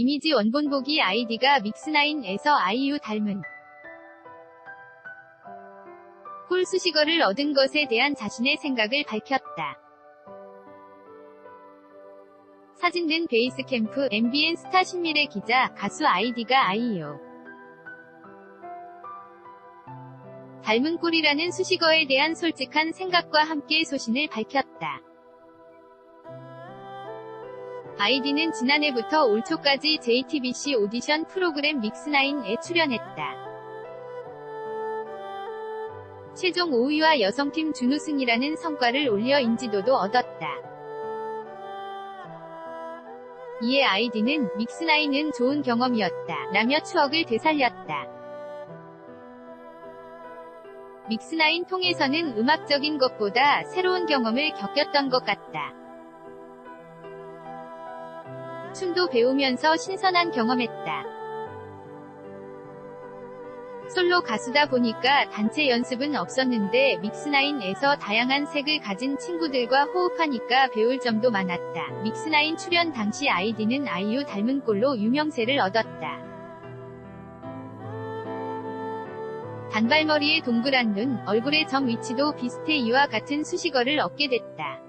이미지 원본 보기 아이디가 믹스나인에서 아이유 닮은 꿀 수식어를 얻은 것에 대한 자신의 생각을 밝혔다. 사진된 베이스캠프 MBN 스타 신미래 기자 가수 아이디가 아이유 닮은 꿀이라는 수식어에 대한 솔직한 생각과 함께 소신을 밝혔다. 아이디는 지난해부터 올 초까지 JTBC 오디션 프로그램 믹스나인에 출연했다. 최종 5위와 여성팀 준우승이라는 성과를 올려 인지도도 얻었다. 이에 아이디는 믹스나인은 좋은 경험이었다. 라며 추억을 되살렸다. 믹스나인 통해서는 음악적인 것보다 새로운 경험을 겪었던 것 같다. 춤도 배우면서 신선한 경험했다. 솔로 가수다 보니까 단체 연습은 없었는데 믹스나인에서 다양한 색을 가진 친구들과 호흡하니까 배울 점도 많았다. 믹스나인 출연 당시 아이디는 아이유 닮은 꼴로 유명세를 얻었다. 단발머리에 동그란 눈, 얼굴의 점 위치도 비슷해 이와 같은 수식어를 얻게 됐다.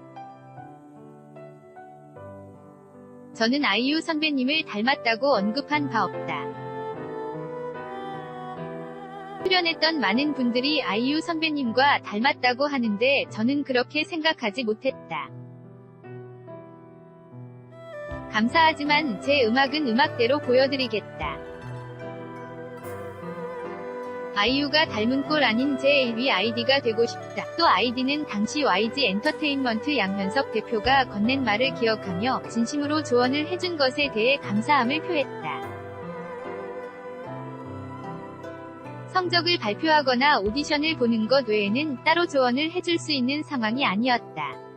저는 아이유 선배님을 닮았다고 언급한 바 없다. 출연했던 많은 분들이 아이유 선배님과 닮았다고 하는데 저는 그렇게 생각하지 못했다. 감사하지만 제 음악은 음악대로 보여드리겠다. 아이유가 닮은 꼴 아닌 제 1위 아이디가 되고 싶다. 또 아이디는 당시 YG 엔터테인먼트 양현석 대표가 건넨 말을 기억하며 진심으로 조언을 해준 것에 대해 감사함을 표했다. 성적을 발표하거나 오디션을 보는 것 외에는 따로 조언을 해줄 수 있는 상황이 아니었다.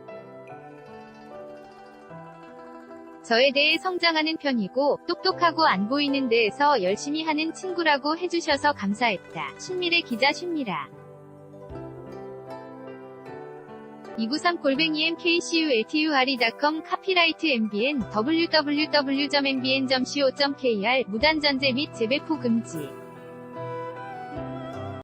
저에 대해 성장하는 편이고 똑똑하고 안 보이는 데에서 열심히 하는 친구라고 해주셔서 감사했다. 신미래 기자 신미라 293 골뱅이 mkcultury.com 카피라이트 mbn www.mbn.co.kr 무단전제 및 재배포 금지